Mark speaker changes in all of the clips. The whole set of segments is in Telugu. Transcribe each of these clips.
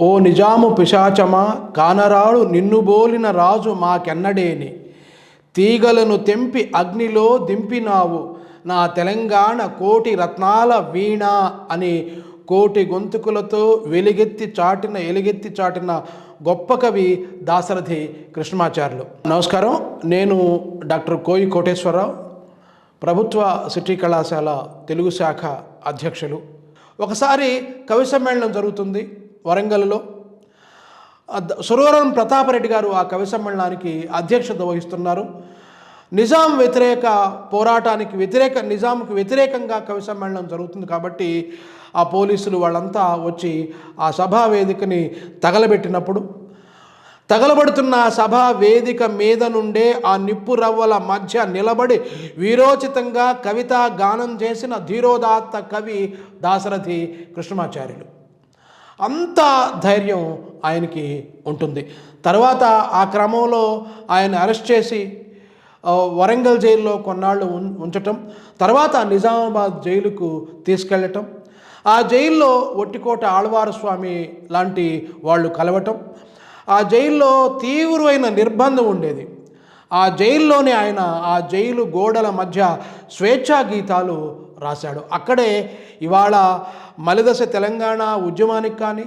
Speaker 1: ఓ నిజాము పిశాచమా కానరాడు నిన్ను బోలిన రాజు మాకెన్నడేని? తీగలను తెంపి అగ్నిలో దింపినావు. నా తెలంగాణ కోటి రత్నాల వీణ అని కోటి గొంతుకులతో వెలుగెత్తి చాటిన ఎలుగెత్తి చాటిన గొప్ప కవి దాశరథి కృష్ణమాచార్యులు. నమస్కారం. నేను డాక్టర్ కోయి కోటేశ్వరరావు ప్రభుత్వ సిటీ కళాశాల తెలుగు శాఖ అధ్యక్షులు. ఒకసారి కవి సమ్మేళనం జరుగుతుంది. వరంగల్లో. సురవరం ప్రతాపరెడ్డి గారు ఆ కవి సమ్మేళనానికి అధ్యక్షత వహిస్తున్నారు. నిజాం వ్యతిరేక పోరాటానికి వ్యతిరేక నిజాంకి వ్యతిరేకంగా కవి సమ్మేళనం జరుగుతుంది కాబట్టి ఆ పోలీసులు వాళ్ళంతా వచ్చి ఆ సభా వేదికని తగలబెట్టినప్పుడు తగలబడుతున్న సభా వేదిక మీద నుండే ఆ నిప్పు రవ్వల మధ్య నిలబడి వీరోచితంగా కవిత గానం చేసిన ధీరోదాత్త కవి దాశరథి కృష్ణమాచార్యులు. అంత ధైర్యం ఆయనకి ఉంటుంది. తర్వాత ఆ క్రమంలో ఆయన అరెస్ట్ చేసి వరంగల్ జైల్లో కొన్నాళ్ళు ఉం- ఉంచటం తర్వాత నిజామాబాద్ జైలుకు తీసుకెళ్ళటం ఆ జైల్లో ఒట్టికోట ఆళ్వార స్వామి లాంటి వాళ్ళు కలవటం ఆ జైల్లో తీవ్రమైన నిర్బంధం ఉండేది. ఆ జైల్లోనే ఆయన ఆ జైలు గోడల మధ్య స్వేచ్ఛా గీతాలు రాశాడు. అక్కడే ఇవాళ మలిదశ తెలంగాణ ఉద్యమానికి కానీ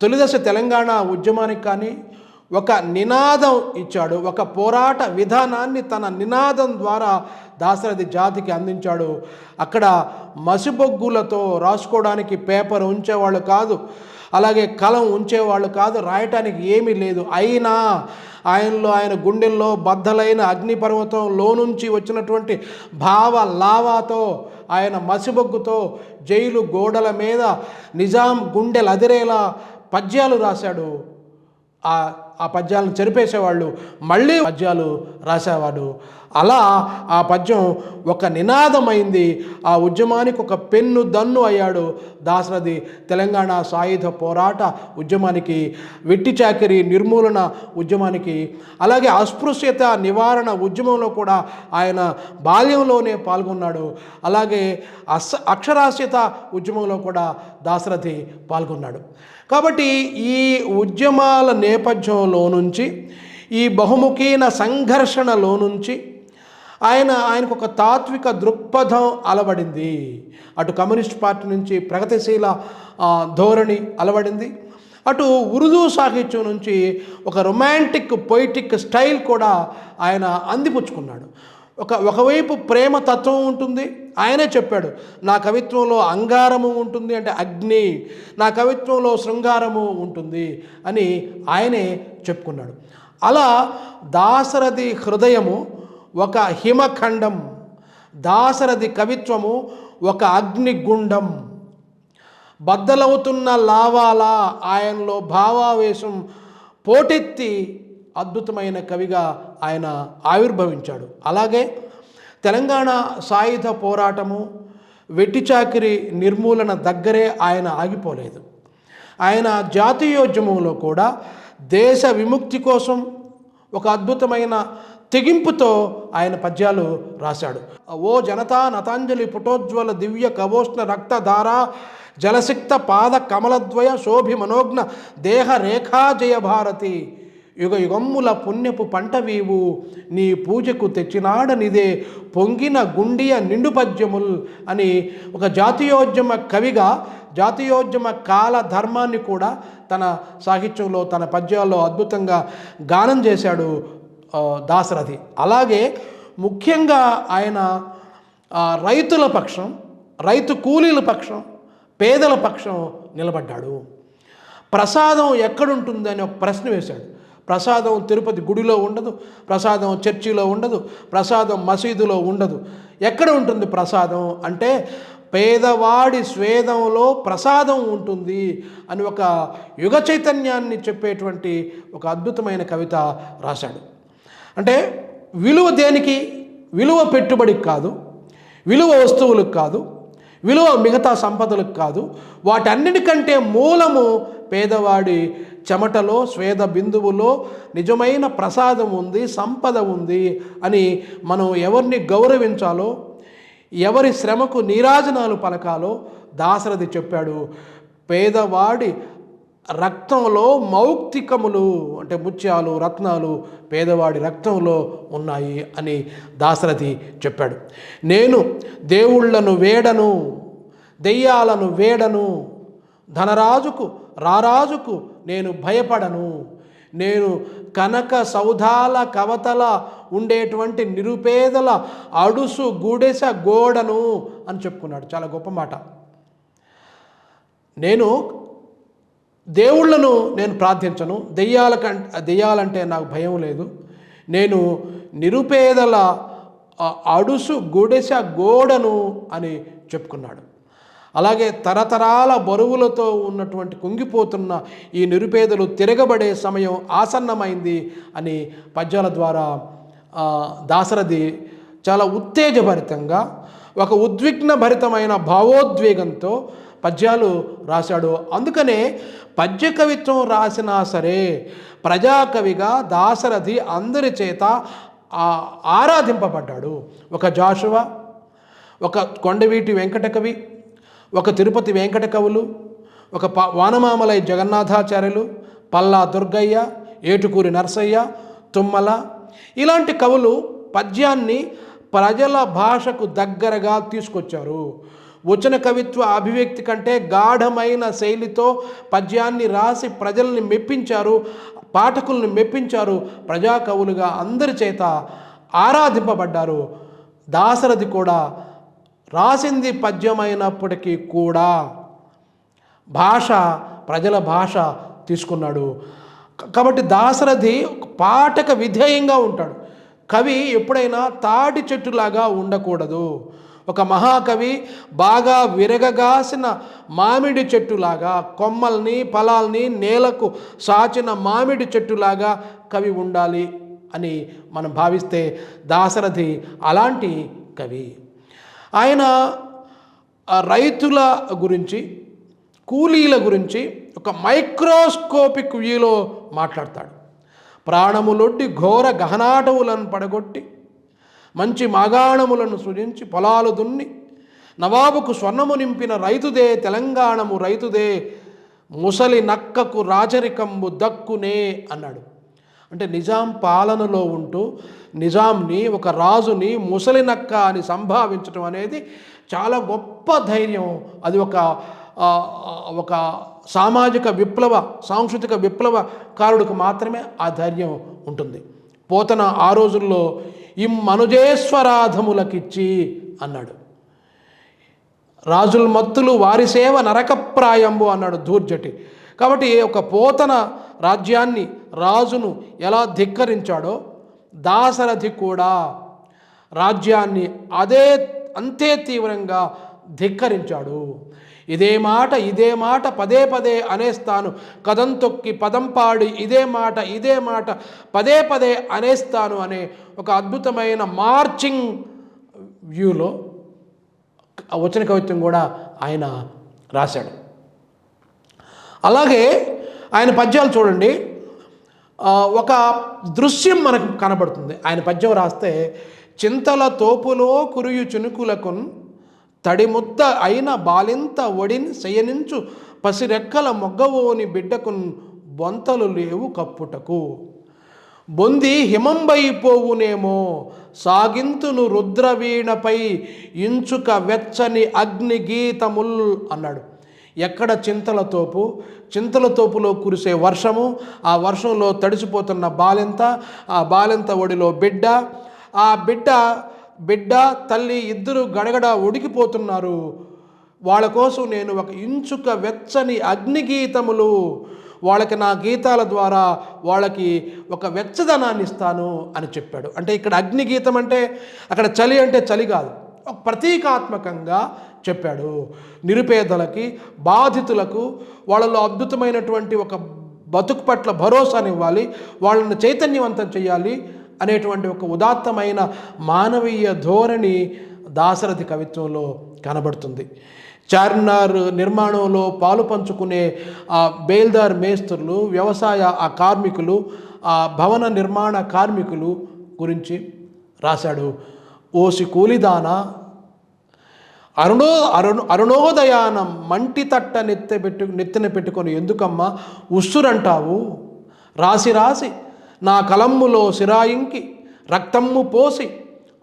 Speaker 1: తొలిదశ తెలంగాణ ఉద్యమానికి కానీ ఒక నినాదం ఇచ్చాడు. ఒక పోరాట విధానాన్ని తన నినాదం ద్వారా దాశరథి జాతికి అందించాడు. అక్కడ మసిబొగ్గులతో రాసుకోవడానికి పేపర్ ఉంచేవాళ్ళు కాదు. అలాగే కలం ఉంచేవాళ్ళు కాదు రాయటానికి ఏమీ లేదు. అయినా ఆయనలో ఆయన గుండెల్లో బద్దలైన అగ్నిపర్వతంలో నుంచి వచ్చినటువంటి భావ లావాతో ఆయన మసిబొగ్గుతో జైలు గోడల మీద నిజాం గుండెలు అదిరేలా పద్యాలు రాశాడు. ఆ ఆ పద్యాలను చెరిపేసేవాళ్ళు మళ్ళీ పద్యాలు రాసేవాడు. అలా ఆ పద్యం ఒక నినాదమైంది. ఆ ఉద్యమానికి ఒక పెన్ను దన్ను అయ్యాడు. దాసరథి తెలంగాణ సాయుధ పోరాట ఉద్యమానికి వెట్టి చాకిరి నిర్మూలన ఉద్యమానికి అలాగే అస్పృశ్యత నివారణ ఉద్యమంలో కూడా ఆయన బాల్యంలోనే పాల్గొన్నాడు. అలాగే అస్ అక్షరాస్యత ఉద్యమంలో కూడా దాశరథి పాల్గొన్నాడు. కాబట్టి ఈ ఉద్యమాల నేపథ్యంలో నుంచి ఈ బహుముఖీన సంఘర్షణలో నుంచి ఆయన ఆయనకు ఒక తాత్విక దృక్పథం అలవడింది. అటు కమ్యూనిస్ట్ పార్టీ నుంచి ప్రగతిశీల ధోరణి అలవడింది. అటు ఉర్దూ సాహిత్యం నుంచి ఒక రొమాంటిక్ పొయిటిక్ స్టైల్ కూడా ఆయన అందిపుచ్చుకున్నాడు. ఒక ఒకవైపు ప్రేమ తత్వం ఉంటుంది ఆయనే చెప్పాడు నా కవిత్వంలో అంగారము ఉంటుంది అంటే అగ్ని నా కవిత్వంలో శృంగారము ఉంటుంది అని ఆయనే చెప్పుకున్నాడు. అలా దాశరథి హృదయము ఒక హిమఖండం దాశరథి కవిత్వము ఒక అగ్నిగుండం. బద్దలవుతున్న లావాలా ఆయనలో భావావేశం పోటెత్తి అద్భుతమైన కవిగా ఆయన ఆవిర్భవించాడు. అలాగే తెలంగాణ సాయుధ పోరాటము వెట్టిచాకిరి నిర్మూలన దగ్గరే ఆయన ఆగిపోలేదు. ఆయన జాతీయోద్యమంలో కూడా దేశ విముక్తి కోసం ఒక అద్భుతమైన తెగింపుతో ఆయన పద్యాలు రాశాడు. ఓ జనతా నతాంజలి పుటోజ్వల దివ్య కవోష్ణ రక్తధార జలసిక్త పాద కమలద్వయ శోభి మనోజ్ఞ దేహ రేఖా జయ భారతి యుగ యుగమ్ముల పుణ్యపు పంట వీవు నీ పూజకు తెచ్చినాడనిదే పొంగిన గుండియ నిండు పద్యముల్ అని ఒక జాతీయోద్యమ కవిగా జాతీయోద్యమ కాల ధర్మాన్ని కూడా తన సాహిత్యంలో తన పద్యాల్లో అద్భుతంగా గానం చేశాడు దాశరథి అలాగే ముఖ్యంగా ఆయన రైతుల పక్షం రైతు కూలీల పక్షం పేదల పక్షం నిలబడ్డాడు. ప్రసాదం ఎక్కడుంటుంది అని ఒక ప్రశ్న వేశాడు. ప్రసాదం తిరుపతి గుడిలో ఉండదు ప్రసాదం చర్చిలో ఉండదు ప్రసాదం మసీదులో ఉండదు. ఎక్కడ ఉంటుంది ప్రసాదం? అంటే పేదవాడి స్వేదంలో ప్రసాదం ఉంటుంది అని ఒక యుగ చైతన్యాన్ని చెప్పేటువంటి ఒక అద్భుతమైన కవిత రాశాడు. అంటే విలువ దేనికి? విలువ పెట్టుబడికి కాదు. విలువ వస్తువులకు కాదు. విలువ మిగతా సంపదలకు కాదు. వాటన్నిటికంటే మూలము పేదవాడి చెమటలో స్వేద బిందువులో నిజమైన ప్రసాదం ఉంది సంపద ఉంది అని మనం ఎవరిని గౌరవించాలో ఎవరి శ్రమకు నీరాజనాలు పలకాలో దాశరథి చెప్పాడు పేదవాడి రక్తంలో మౌక్తికములు అంటే ముత్యాలు రత్నాలు పేదవాడి రక్తంలో ఉన్నాయి అని దాశరథి చెప్పాడు. నేను దేవుళ్ళను వేడను దెయ్యాలను వేడను ధనరాజుకు రారాజుకు నేను భయపడను. నేను కనక సౌధాల కవతల ఉండేటువంటి నిరుపేదల అడుసు గుడెస గోడను అని చెప్పుకున్నాడు. చాలా గొప్ప మాట. నేను దేవుళ్ళను నేను ప్రార్థించను. దెయ్యాల కం దెయ్యాలంటే నాకు భయం లేదు. నేను నిరుపేదల అడుసు గుడెస గోడను అని చెప్పుకున్నాడు. అలాగే తరతరాల బరువులతో ఉన్నటువంటి కుంగిపోతున్న ఈ నిరుపేదలు తిరగబడే సమయం ఆసన్నమైంది అని పద్యాల ద్వారా దాసరథి చాలా ఉత్తేజభరితంగా ఒక ఉద్విగ్న భరితమైన భావోద్వేగంతో పద్యాలు రాశాడు. అందుకనే పద్య కవిత్వం రాసినా సరే ప్రజాకవిగా దాశరథి అందరి చేత ఆరాధింపబడ్డాడు. ఒక జాషువ ఒక కొండవీటి వెంకట కవి ఒక తిరుపతి వెంకట కవులు ఒక ప వానమామలై జగన్నాథాచార్యులు పల్లా దుర్గయ్య ఏటుకూరి నర్సయ్య తుమ్మల ఇలాంటి కవులు పద్యాన్ని ప్రజల భాషకు దగ్గరగా తీసుకొచ్చారు. వచన కవిత్వ అభివ్యక్తి కంటే గాఢమైన శైలితో పద్యాన్ని రాసి ప్రజల్ని మెప్పించారు పాఠకుల్ని మెప్పించారు ప్రజా కవులుగా అందరి చేత ఆరాధింపబడ్డారు. దాశరథి కూడా రాసింది పద్యమైనప్పటికీ కూడా భాష ప్రజల భాష తీసుకున్నాడు. కాబట్టి దాశరథి ఒక పాఠక విధేయంగా ఉంటాడు. కవి ఎప్పుడైనా తాటి చెట్టులాగా ఉండకూడదు. ఒక మహాకవి బాగా విరగగాసిన మామిడి చెట్టులాగా కొమ్మల్ని ఫలాల్ని నేలకు సాచిన మామిడి చెట్టులాగా కవి ఉండాలి అని మనం భావిస్తే దాశరథి అలాంటి కవి. ఆయన రైతుల గురించి కూలీల గురించి ఒక మైక్రోస్కోపిక్ వ్యూలో మాట్లాడతాడు. ప్రాణములొడ్డి ఘోర గహనాటవులను పడగొట్టి మంచి మాగాణములను సృజించి పొలాలు దున్ని నవాబుకు స్వర్ణము నింపిన రైతుదే తెలంగాణము రైతుదే ముసలి నక్కకు రాచరికంబు దక్కునే అన్నాడు. అంటే నిజాం పాలనలో ఉంటూ నిజాంని ఒక రాజుని ముసలి నక్క అని సంభావించడం అనేది చాలా గొప్ప ధైర్యం. అది ఒక ఒక సామాజిక విప్లవ సాంస్కృతిక విప్లవకారుడికి మాత్రమే ఆ ధైర్యం ఉంటుంది. పోతన ఆ రోజుల్లో ఇమ్మనుజేశ్వరాధములకిచ్చి అన్నాడు. రాజుల మత్తులు వారి సేవ నరకప్రాయంబు అన్నాడు దూర్జటి. కాబట్టి ఒక పోతన రాజ్యాన్ని రాజును ఎలా ధిక్కరించాడో దాశరథి కూడా రాజ్యాన్ని అదే అంతే తీవ్రంగా ధిక్కరించాడు. ఇదే మాట ఇదే మాట పదే పదే అనేస్తాను. కథం తొక్కి పదం పాడి ఇదే మాట ఇదే మాట పదే పదే అనేస్తాను అనే ఒక అద్భుతమైన మార్చింగ్ వ్యూలో వచన కవిత్వం కూడా ఆయన రాశాడు. అలాగే ఆయన పద్యాలు చూడండి. ఒక దృశ్యం మనకు కనబడుతుంది. ఆయన పద్యం రాస్తే చింతల తోపులో కురుయు చినుకులకున్ తడిముద్ద అయిన బాలింత ఒడిని శయనించు పసిరెక్కల మొగ్గవోని బిడ్డకు బొంతలు లేవు కప్పుటకు. బొంది హిమంబైపోవునేమో సాగింతును రుద్రవీణపై ఇంచుక వెచ్చని అగ్ని గీతముల్ అన్నాడు. ఎక్కడ చింతల తోపు? చింతల తోపులో కురిసే వర్షము ఆ వర్షంలో తడిసిపోతున్న బాలింత ఆ బాలింత ఒడిలో బిడ్డ ఆ బిడ్డ బిడ్డ తల్లి ఇద్దరు గడగడ ఉడికిపోతున్నారు. వాళ్ళ కోసం నేను ఒక ఇంచుక వెచ్చని అగ్ని గీతములు వాళ్ళకి నా గీతాల ద్వారా వాళ్ళకి ఒక వెచ్చదనాన్ని ఇస్తాను అని చెప్పాడు. అంటే ఇక్కడ అగ్నిగీతం అంటే అక్కడ చలి అంటే చలి కాదు. ఒక ప్రతీకాత్మకంగా చెప్పాడు. నిరుపేదలకి బాధితులకు వాళ్ళలో అద్భుతమైనటువంటి ఒక బతుకు పట్ల భరోసానివ్వాలి. వాళ్ళని చైతన్యవంతం చేయాలి. అనేటువంటి ఒక ఉదాత్తమైన మానవీయ ధోరణి దాశరథి కవిత్వంలో కనబడుతుంది. చార్మినార్ నిర్మాణంలో పాలు పంచుకునే ఆ బేల్దార్ మేస్త్రులు వ్యవసాయ ఆ కార్మికులు ఆ భవన నిర్మాణ కార్మికులు గురించి రాశాడు ఓసి కూలిదాన. అరుణో అరుణ అరుణోదయానం మంటి తట్ట నెత్తె పెట్టు నెత్తిన పెట్టుకొని ఎందుకమ్మా ఉస్సురంటావు? రాసి రాసి. నా కలమ్ములో సిరాయింకి రక్తమ్ము పోసి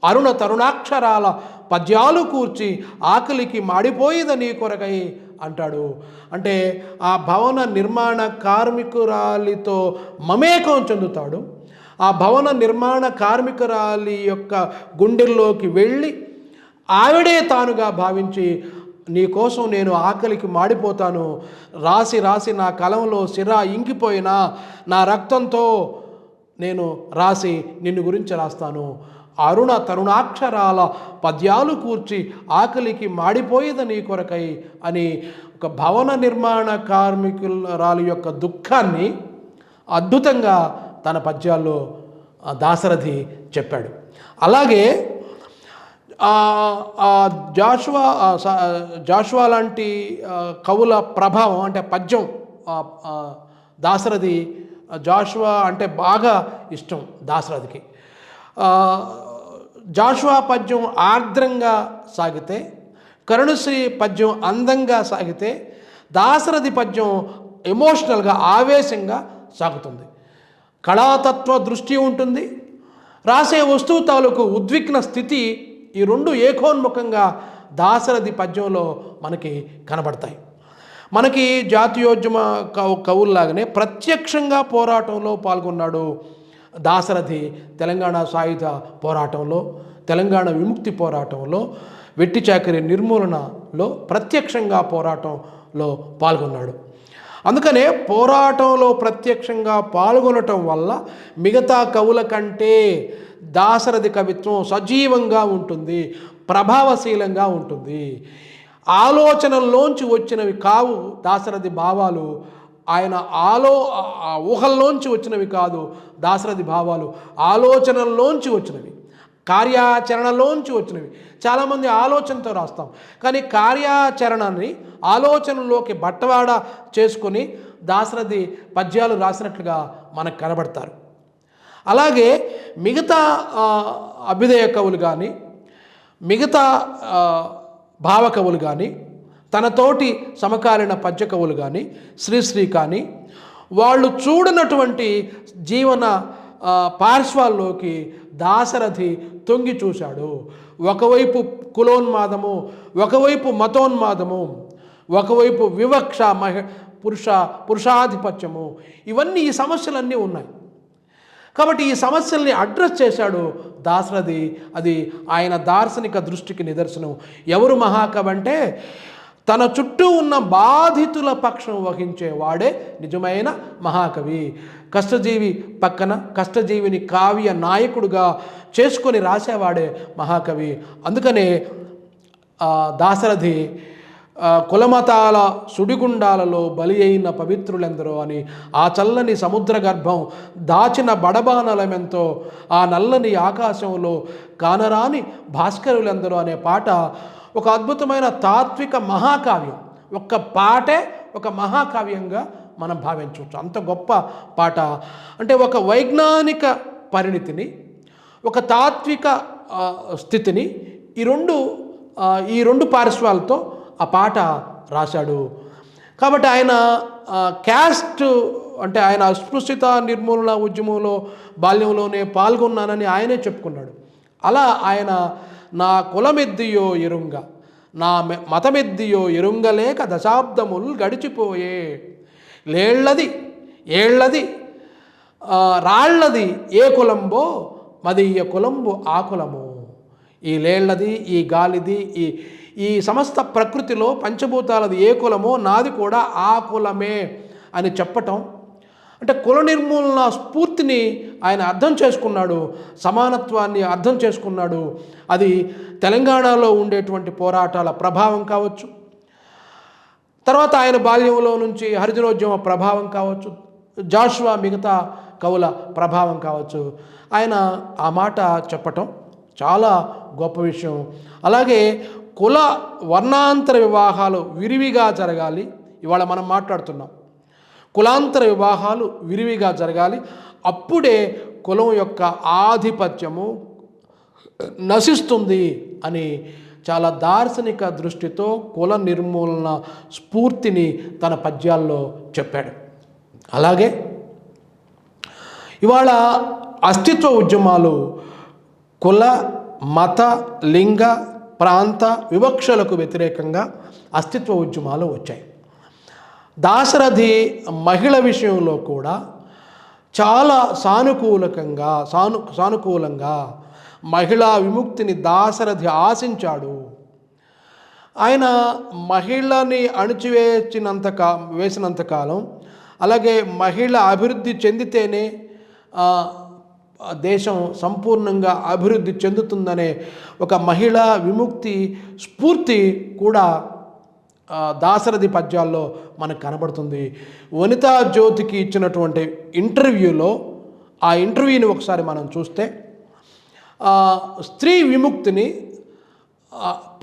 Speaker 1: అరుణ తరుణాక్షరాల పద్యాలు కూర్చి ఆకలికి మాడిపోయేద నీ కొరకై అంటాడు. అంటే ఆ భవన నిర్మాణ కార్మికురాలితో మమేకం చెందుతాడు. ఆ భవన నిర్మాణ కార్మికురాలి యొక్క గుండెల్లోకి వెళ్ళి ఆవిడే తానుగా భావించి నీ కోసం నేను ఆకలికి మాడిపోతాను. రాసి రాసి నా కలంలో సిరా ఇంకిపోయినా నా రక్తంతో నేను రాసి నిన్ను గురించి రాస్తాను. అరుణ తరుణాక్షరాల పద్యాలు కూర్చి ఆకలికి మాడిపోయేది నీ కొరకై అని ఒక భవన నిర్మాణ కార్మికురాలు యొక్క దుఃఖాన్ని అద్భుతంగా తన పద్యాల్లో దాశరథి చెప్పాడు. అలాగే జాషువా జాషువా లాంటి కవుల ప్రభావం అంటే పద్యం దాశరథి జాషువా అంటే బాగా ఇష్టం దాశరథికి జాషువా పద్యం ఆర్ద్రంగా సాగితే కరుణశ్రీ పద్యం అందంగా సాగితే దాశరథి పద్యం ఎమోషనల్గా ఆవేశంగా సాగుతుంది. కళాతత్వ దృష్టి ఉంటుంది. రాసే వస్తువు తాలూకు ఉద్విగ్న స్థితి ఈ రెండు ఏకోన్ముఖంగా దాశరథి పద్యంలో మనకి కనబడతాయి. మనకి జాతీయోద్యమ కవు కవుల్లాగానే ప్రత్యక్షంగా పోరాటంలో పాల్గొన్నాడు దాశరథి తెలంగాణ సాయుధ పోరాటంలో తెలంగాణ విముక్తి పోరాటంలో వెట్టి చాకరీ నిర్మూలనలో ప్రత్యక్షంగా పోరాటంలో పాల్గొన్నాడు. అందుకనే పోరాటంలో ప్రత్యక్షంగా పాల్గొనటం వల్ల మిగతా కవుల కంటే దాశరథి కవిత్వం సజీవంగా ఉంటుంది ప్రభావశీలంగా ఉంటుంది. ఆలోచనల్లోంచి వచ్చినవి కావు దాశరథి భావాలు. ఆయన ఆలో ఊహల్లోంచి వచ్చినవి కాదు దాశరథి భావాలు. ఆలోచనల్లోంచి వచ్చినవి కార్యాచరణలోంచి వచ్చినవి. చాలామంది ఆలోచనతో రాస్తాం. కానీ కార్యాచరణని ఆలోచనలోకి బట్టవాడ చేసుకొని దాశరథి పద్యాలు రాసినట్లుగా మనకు కనబడతారు. అలాగే మిగతా అభ్యుదయ కవులు కానీ మిగతా భావకవులు కానీ తనతోటి సమకాలీన పద్యకవులు కానీ శ్రీశ్రీ కానీ వాళ్ళు చూడనటువంటి జీవన పార్శ్వాల్లోకి దాశరథి తొంగి చూశాడు. ఒకవైపు కులోన్మాదము ఒకవైపు మతోన్మాదము ఒకవైపు వివక్ష మహి పురుష పురుషాధిపత్యము ఇవన్నీ ఈ సమస్యలన్నీ ఉన్నాయి. కాబట్టి ఈ సమస్యల్ని అడ్రస్ చేశాడు దాశరథి. అది ఆయన దార్శనిక దృష్టికి నిదర్శనం. ఎవరు మహాకవి అంటే తన చుట్టూ ఉన్న బాధితుల పక్షం వహించే వాడే నిజమైన మహాకవి. కష్టజీవి పక్కన కష్టజీవిని కావ్య నాయకుడుగా చేసుకొని రాసేవాడే మహాకవి. అందుకనే దాశరథి కులమతాల సుడిగుండాలలో బలి అయిన పవిత్రులెందరో అని ఆ చల్లని సముద్ర గర్భం దాచిన బడబానలమెంతో ఆ నల్లని ఆకాశంలో కానరాని భాస్కరులెందరో అనే పాట ఒక అద్భుతమైన తాత్విక మహాకావ్యం. ఒక్క పాటే ఒక మహాకావ్యంగా మనం భావించవచ్చు. అంత గొప్ప పాట. అంటే ఒక వైజ్ఞానిక పరిణితిని ఒక తాత్విక స్థితిని ఈ రెండు ఈ రెండు పార్శ్వాలతో ఆ పాట రాశాడు. కాబట్టి ఆయన క్యాస్ట్ అంటే ఆయన అస్పృశ్యత నిర్మూలన ఉద్యమంలో బాల్యంలోనే పాల్గొన్నానని ఆయనే చెప్పుకున్నాడు. అలా ఆయన నా కులమెద్దియో ఎరుంగ నా మె- మతమెద్దియో ఎరుంగలేక దశాబ్దములు గడిచిపోయే. లేళ్ళది ఏళ్ళది రాళ్ళది ఏ కులంబో మదీయ కులంబు ఆ కులము. ఈ లేళ్ళది ఈ గాలిది ఈ ఈ సమస్త ప్రకృతిలో పంచభూతాలది ఏ కులమో నాది కూడా ఆ కులమే అని చెప్పటం. అంటే కుల నిర్మూలన స్ఫూర్తిని ఆయన అర్థం చేసుకున్నాడు సమానత్వాన్ని అర్థం చేసుకున్నాడు. అది తెలంగాణలో ఉండేటువంటి పోరాటాల ప్రభావం కావచ్చు. తర్వాత ఆయన బాల్యంలో నుంచి హరిజనోద్యమ ప్రభావం కావచ్చు జాషువా మిగతా కవుల ప్రభావం కావచ్చు. ఆయన ఆ మాట చెప్పటం చాలా గొప్ప విషయం. అలాగే కుల వర్ణాంతర వివాహాలు విరివిగా జరగాలి. ఇవాళ మనం మాట్లాడుతున్నాం. కులాంతర వివాహాలు విరివిగా జరగాలి. అప్పుడే కులం యొక్క ఆధిపత్యము నశిస్తుంది అని చాలా దార్శనిక దృష్టితో కుల నిర్మూలన స్ఫూర్తిని తన పద్యాల్లో చెప్పాడు. అలాగే ఇవాళ అస్తిత్వ ఉద్యమాలు కుల మత లింగ ప్రాంత వివక్షలకు వ్యతిరేకంగా అస్తిత్వ ఉద్యమాలు వచ్చాయి. దాశరథి మహిళ విషయంలో కూడా చాలా సానుకూలకంగా సాను సానుకూలంగా మహిళా విముక్తిని దాశరథి ఆశించాడు. ఆయన మహిళని అణిచివేసినంత కా వేసినంతకాలం అలాగే మహిళ అభివృద్ధి చెందితేనే దేశం సంపూర్ణంగా అభివృద్ధి చెందుతుందనే ఒక మహిళా విముక్తి స్ఫూర్తి కూడా దాసరథి దాశరథి పద్యాల్లో మనకు కనబడుతుంది. వనితా జ్యోతికి ఇచ్చినటువంటి ఇంటర్వ్యూలో ఆ ఇంటర్వ్యూని ఒకసారి మనం చూస్తే స్త్రీ విముక్తిని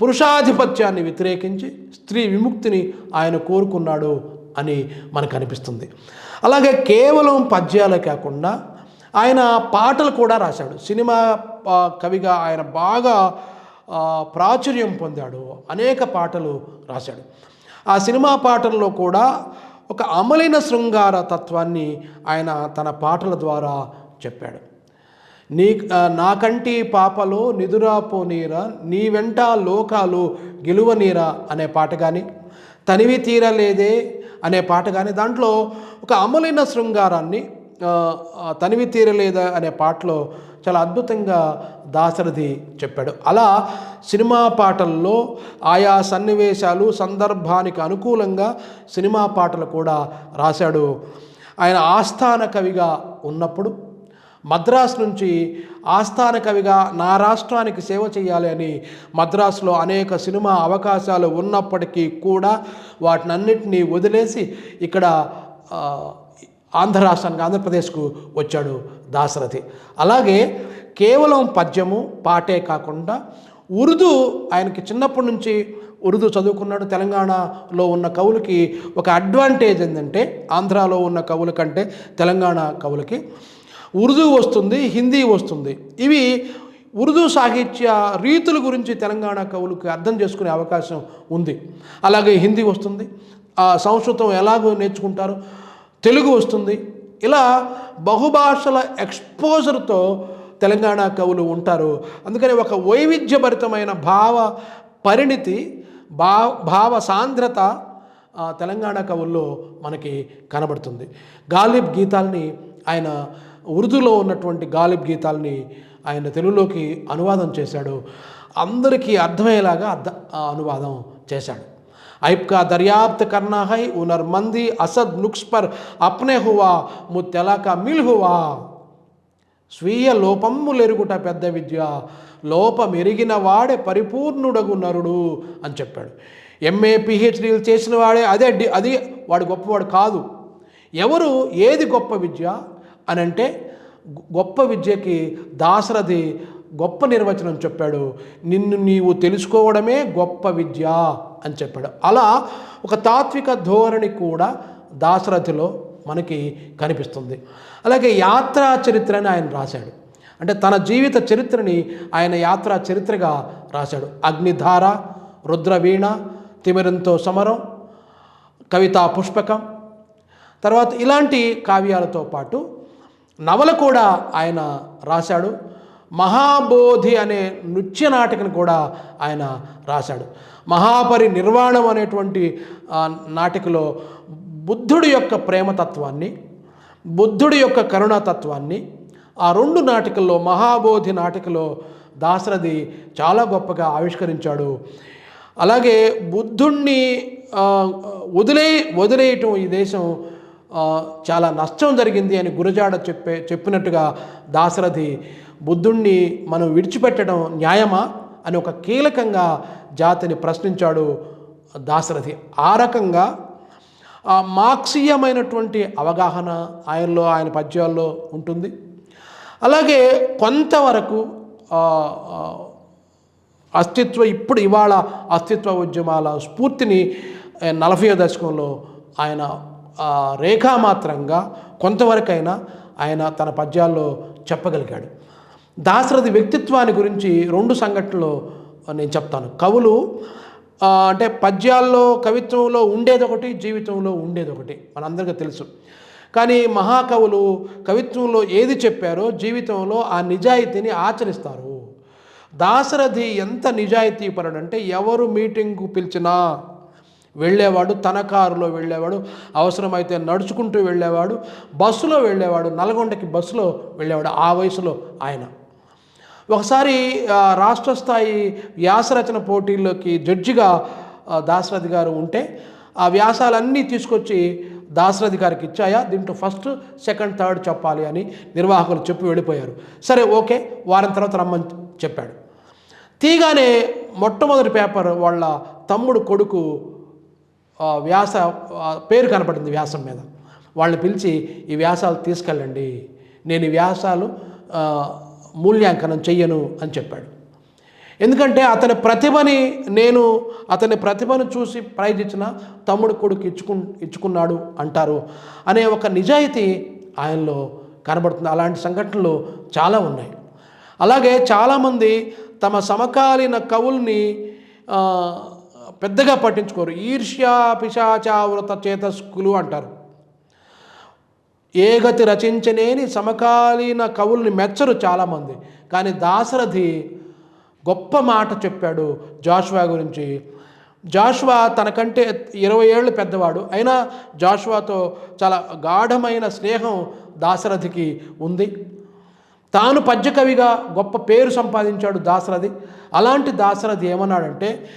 Speaker 1: పురుషాధిపత్యాన్ని వ్యతిరేకించి స్త్రీ విముక్తిని ఆయన కోరుకున్నాడు అని మనకు అనిపిస్తుంది. అలాగే కేవలం పద్యాలే కాకుండా ఆయన పాటలు కూడా రాశాడు. సినిమా కవిగా ఆయన బాగా ప్రాచుర్యం పొందాడు. అనేక పాటలు రాశాడు. ఆ సినిమా పాటల్లో కూడా ఒక అమలిన శృంగార తత్వాన్ని ఆయన తన పాటల ద్వారా చెప్పాడు. నీ నాకంటి పాపలో నిదురాపోనీరా నీ వెంట లోకాలు గెలువనీరా అనే పాట కానీ తనివి తీరలేదే అనే పాట కానీ దాంట్లో ఒక అమలైన శృంగారాన్ని తనివి తీరలేదా అనే పాటలో చాలా అద్భుతంగా దాశరథి చెప్పాడు. అలా సినిమా పాటల్లో ఆయా సన్నివేశాలు సందర్భానికి అనుకూలంగా సినిమా పాటలు కూడా రాశాడు. ఆయన ఆస్థాన కవిగా ఉన్నప్పుడు మద్రాస్ నుంచి ఆస్థాన కవిగా నా రాష్ట్రానికి సేవ చేయాలి అని మద్రాసులో అనేక సినిమా అవకాశాలు ఉన్నప్పటికీ కూడా వాటినన్నిటినీ వదిలేసి ఇక్కడ ఆంధ్ర రాష్ట్రానికి ఆంధ్రప్రదేశ్కు వచ్చాడు దాశరథి. అలాగే కేవలం పద్యము పాటే కాకుండా ఉర్దూ ఆయనకి చిన్నప్పటి నుంచి ఉర్దూ చదువుకున్నాడు. తెలంగాణలో ఉన్న కవులకి ఒక అడ్వాంటేజ్ ఏంటంటే ఆంధ్రాలో ఉన్న కవుల కంటే తెలంగాణ కవులకి ఉర్దూ వస్తుంది హిందీ వస్తుంది. ఇవి ఉర్దూ సాహిత్య రీతుల గురించి తెలంగాణ కవులకు అర్థం చేసుకునే అవకాశం ఉంది. అలాగే హిందీ వస్తుంది. ఆ సంస్కృతం ఎలాగో నేర్చుకుంటారు? తెలుగు వస్తుంది. ఇలా బహుభాషల ఎక్స్పోజర్తో తెలంగాణ కవులు ఉంటారు. అందుకని ఒక వైవిధ్యభరితమైన భావ పరిణితి భా భావ సాంద్రత తెలంగాణ కవుల్లో మనకి కనబడుతుంది. గాలిబ్ గీతాల్ని ఆయన ఉర్దూలో ఉన్నటువంటి గాలిబ్ గీతాల్ని ఆయన తెలుగులోకి అనువాదం చేశాడు. అందరికీ అర్థమయ్యేలాగా అర్థ అనువాదం చేశాడు. ऐब का दरियाफ्त करना है हुनरमंदी असद नुक्स पर अपने हुआ मुत्तला का मिल हुआ స్వీయ లోపమ్ములెరుగుట పెద్ద విద్య లోపమెరిగిన వాడే పరిపూర్ణుడగు నరుడు అని చెప్పాడు ఎంఏ పిహెచ్డీలు చేసిన వాడే అదే డి- అది వాడు గొప్పవాడు కాదు ఎవరు ఏది గొప్ప విద్య అని అంటే గొ- గొప్ప విద్యకి దాశరథి గొప్ప నిర్వచనం చెప్పాడు. నిన్ను నీవు తెలుసుకోవడమే గొప్ప విద్య అని చెప్పాడు. అలా ఒక తాత్విక ధోరణి కూడా దాశరథిలో మనకి కనిపిస్తుంది. అలాగే యాత్రా చరిత్రని ఆయన రాశాడు. అంటే తన జీవిత చరిత్రని ఆయన యాత్రా చరిత్రగా రాశాడు. అగ్నిధార రుద్రవీణ తిమిరంతో సమరం కవితా పుష్పకం. తర్వాత ఇలాంటి కావ్యాలతో పాటు నవల కూడా ఆయన రాశాడు. మహాబోధి అనే నృత్య నాటికను కూడా ఆయన రాశాడు. మహాపరి నిర్వాణం అనేటువంటి నాటికలో బుద్ధుడి యొక్క ప్రేమతత్వాన్ని బుద్ధుడి యొక్క కరుణాతత్వాన్ని ఆ రెండు నాటికల్లో మహాబోధి నాటికలో దాశరథి చాలా గొప్పగా ఆవిష్కరించాడు. అలాగే బుద్ధుణ్ణి వదిలే వదిలేయటం ఈ దేశం చాలా నష్టం జరిగింది అని గురజాడ చెప్పే చెప్పినట్టుగా దాశరథి బుద్ధుణ్ణి మనం విడిచిపెట్టడం న్యాయమా అని ఒక కీలకంగా జాతిని ప్రశ్నించాడు దాశరథి. ఆ రకంగా మార్క్సీయమైనటువంటి అవగాహన ఆయనలో ఆయన పద్యాల్లో ఉంటుంది. అలాగే కొంతవరకు అస్తిత్వ ఇప్పుడు ఇవాళ అస్తిత్వ ఉద్యమాల స్ఫూర్తిని నలభై దశకంలో ఆయన రేఖామాత్రంగా కొంతవరకైనా ఆయన తన పద్యాల్లో చెప్పగలిగాడు. దాశరథి వ్యక్తిత్వాన్ని గురించి రెండు సంఘటనలు నేను చెప్తాను. కవులు అంటే పద్యాల్లో కవిత్వంలో ఉండేది ఒకటి జీవితంలో ఉండేది ఒకటి మనందరికీ తెలుసు. కానీ మహాకవులు కవిత్వంలో ఏది చెప్పారో జీవితంలో ఆ నిజాయితీని ఆచరిస్తారు. దాశరథి ఎంత నిజాయితీ అంటే ఎవరు మీటింగ్కు పిలిచినా వెళ్ళేవాడు తన కారులో వెళ్ళేవాడు అవసరమైతే నడుచుకుంటూ వెళ్ళేవాడు బస్సులో వెళ్ళేవాడు నల్గొండకి బస్సులో వెళ్ళేవాడు ఆ వయసులో ఆయన. ఒకసారి రాష్ట్ర స్థాయి వ్యాసరచన పోటీల్లోకి జడ్జిగా దాశరథి గారు ఉంటే ఆ వ్యాసాలన్నీ తీసుకొచ్చి దాశరథి గారికి ఇచ్చాయా? దీంట్లో ఫస్ట్ సెకండ్ థర్డ్ చెప్పాలి అని నిర్వాహకులు చెప్పి వెళ్ళిపోయారు. సరే ఓకే వారం తర్వాత రమ్మని చెప్పాడు. తీగానే మొట్టమొదటి పేపర్ వాళ్ళ తమ్ముడు కొడుకు వ్యాస పేరు కనపడింది వ్యాసం మీద. వాళ్ళని పిలిచి ఈ వ్యాసాలు తీసుకెళ్ళండి. నేను ఈ వ్యాసాలు మూల్యాంకనం చెయ్యను అని చెప్పాడు. ఎందుకంటే అతని ప్రతిభని నేను అతని ప్రతిభను చూసి ప్రైజ్ ఇచ్చిన తమ్ముడు కొడుకు ఇచ్చుకు ఇచ్చుకున్నాడు అంటారు అనే ఒక నిజాయితీ ఆయనలో కనబడుతుంది. అలాంటి సంఘటనలు చాలా ఉన్నాయి. అలాగే చాలామంది తమ సమకాలీన కవుల్ని పెద్దగా పట్టించుకోరు. ఈర్ష్యా పిశాచావృత చేతస్కులు అంటారు. ఏ గతి రచించనేని సమకాలీన కవుల్ని మెచ్చరు చాలామంది. కానీ దాశరథి గొప్ప మాట చెప్పాడు జాషువా గురించి. జాషువా తనకంటే ఇరవై ఏళ్ళు పెద్దవాడు. అయినా జాషువాతో చాలా గాఢమైన స్నేహం దాశరథికి ఉంది. తాను పద్యకవిగా గొప్ప పేరు సంపాదించాడు దాశరథి. అలాంటి దాశరథి ఏమన్నాడంటే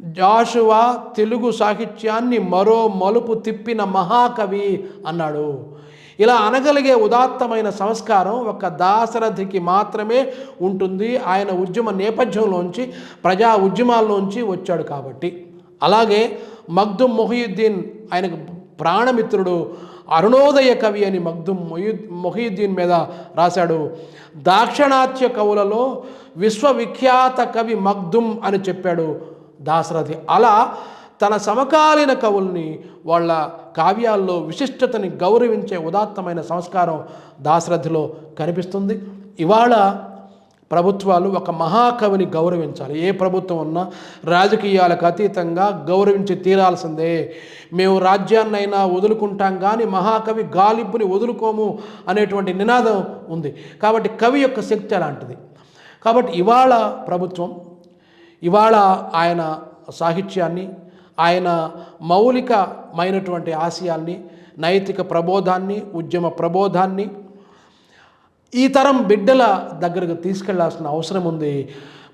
Speaker 1: జాషువా తెలుగు సాహిత్యాన్ని మరో మలుపు తిప్పిన మహాకవి అన్నాడు. ఇలా అనగలిగే ఉదాత్తమైన సంస్కారం ఒక దాశరథికి మాత్రమే ఉంటుంది. ఆయన ఉద్యమ నేపథ్యంలోంచి ప్రజా ఉద్యమాల్లోంచి వచ్చాడు కాబట్టి. అలాగే మగ్దుం మొహియుద్దీన్ ఆయనకు ప్రాణమిత్రుడు అరుణోదయ కవి అని మగ్దుమ్ మొయు మొహియుద్దీన్ మీద రాశాడు. దాక్షిణాత్య కవులలో విశ్వవిఖ్యాత కవి మగ్దుం అని చెప్పాడు దాశరథి అలా తన సమకాలీన కవుల్ని వాళ్ళ కావ్యాల్లో విశిష్టతని గౌరవించే ఉదాత్తమైన సంస్కారం దాశరథిలో కనిపిస్తుంది. ఇవాళ ప్రభుత్వాలు ఒక మహాకవిని గౌరవించాలి. ఏ ప్రభుత్వం ఉన్నా రాజకీయాలకు అతీతంగా గౌరవించి తీరాల్సిందే. మేము రాజ్యాన్నైనా వదులుకుంటాం కానీ మహాకవి గాలింపుని వదులుకోము అనేటువంటి నినాదం ఉంది. కాబట్టి కవి యొక్క శక్తి అలాంటిది. కాబట్టి ఇవాళ ప్రభుత్వం ఇవాళ ఆయన సాహిత్యాన్ని ఆయన మౌలికమైనటువంటి ఆశయాల్ని నైతిక ప్రబోధాన్ని ఉద్యమ ప్రబోధాన్ని ఈ తరం బిడ్డల దగ్గరకు తీసుకెళ్ళాల్సిన అవసరం ఉంది.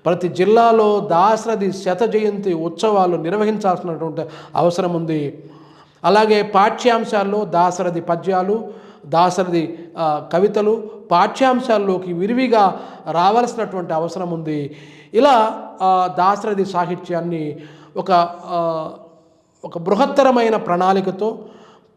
Speaker 1: ప్రతి జిల్లాలో దాశరథి శత జయంతి ఉత్సవాలు నిర్వహించాల్సినటువంటి అవసరం ఉంది. అలాగే పాఠ్యాంశాల్లో దాశరథి పద్యాలు దాశరథి కవితలు పాఠ్యాంశాల్లోకి విరివిగా రావాల్సినటువంటి అవసరం ఉంది. ఇలా దాశరథి సాహిత్యాన్ని ఒక ఒక బృహత్తరమైన ప్రణాళికతో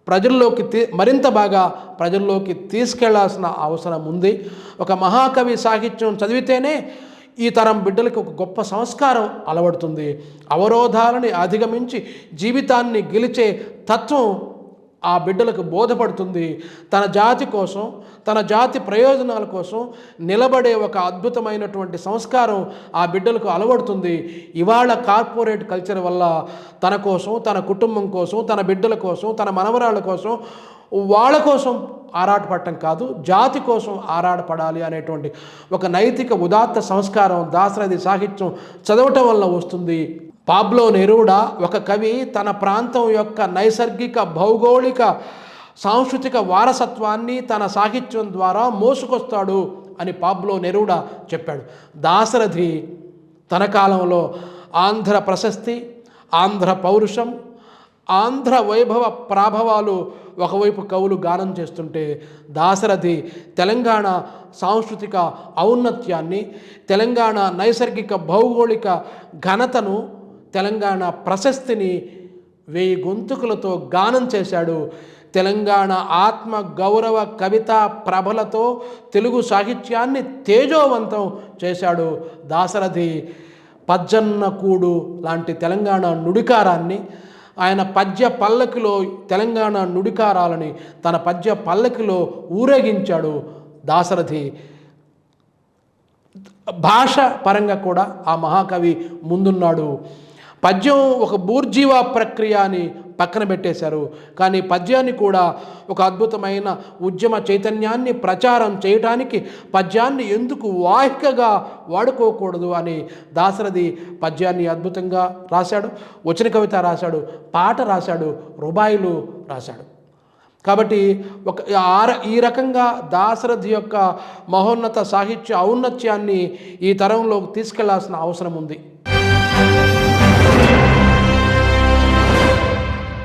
Speaker 1: ప్రజల్లోకి తీ మరింత బాగా ప్రజల్లోకి తీసుకెళ్ళాల్సిన అవసరం ఉంది. ఒక మహాకవి సాహిత్యం చదివితేనే ఈ తరం బిడ్డలకు ఒక గొప్ప సంస్కారం అలవడుతుంది. అవరోధాలని అధిగమించి జీవితాన్ని గెలిచే తత్వం ఆ బిడ్డలకు బోధపడుతుంది. తన జాతి కోసం తన జాతి ప్రయోజనాల కోసం నిలబడే ఒక అద్భుతమైనటువంటి సంస్కారం ఆ బిడ్డలకు అలవడుతుంది. ఇవాళ కార్పొరేట్ కల్చర్ వల్ల తన కోసం తన కుటుంబం కోసం తన బిడ్డల కోసం తన మనవరాళ్ళ కోసం వాళ్ళ కోసం ఆరాటపడటం కాదు జాతి కోసం ఆరాటపడాలి అనేటువంటి ఒక నైతిక ఉదాత్త సంస్కారం దాసరాది సాహిత్యం చదవటం వల్ల వస్తుంది. పాబ్లో నెరూడా ఒక కవి తన ప్రాంతం యొక్క నైసర్గిక భౌగోళిక సాంస్కృతిక వారసత్వాన్ని తన సాహిత్యం ద్వారా మోసుకొస్తాడు అని పాబ్లో నెరూడా చెప్పాడు. దాశరథి తన కాలంలో ఆంధ్ర ప్రశస్తి ఆంధ్ర పౌరుషం ఆంధ్ర వైభవ ప్రాభవాలు ఒకవైపు కవులు గానం చేస్తుంటే దాశరథి తెలంగాణ సాంస్కృతిక ఔన్నత్యాన్ని తెలంగాణ నైసర్గిక భౌగోళిక ఘనతను తెలంగాణ ప్రశస్తిని వెయ్యి గొంతుకులతో గానం చేశాడు. తెలంగాణ ఆత్మ గౌరవ కవిత ప్రభలతో తెలుగు సాహిత్యాన్ని తేజోవంతం చేశాడు దాశరథి పజ్జన్న కూడు లాంటి తెలంగాణ నుడికారాన్ని. ఆయన పద్య పల్లకిలో తెలంగాణ నుడికారాలని తన పద్య పల్లకిలో ఊరేగించాడు దాశరథి. భాష పరంగా కూడా ఆ మహాకవి ముందున్నాడు. పద్యం ఒక బూర్జీవా ప్రక్రియ అని పక్కన పెట్టేశారు. కానీ పద్యాన్ని కూడా ఒక అద్భుతమైన ఉద్యమ చైతన్యాన్ని ప్రచారం చేయటానికి పద్యాన్ని ఎందుకు వాహికగా వాడుకోకూడదు అని దాశరథి పద్యాన్ని అద్భుతంగా రాశాడు. వచన కవిత రాశాడు పాట రాశాడు రుబాయిలు రాశాడు. కాబట్టి ఒక ఈ రకంగా దాశరథి యొక్క మహోన్నత సాహిత్య ఔన్నత్యాన్ని ఈ తరంలోకి తీసుకెళ్ళాల్సిన అవసరం ఉంది.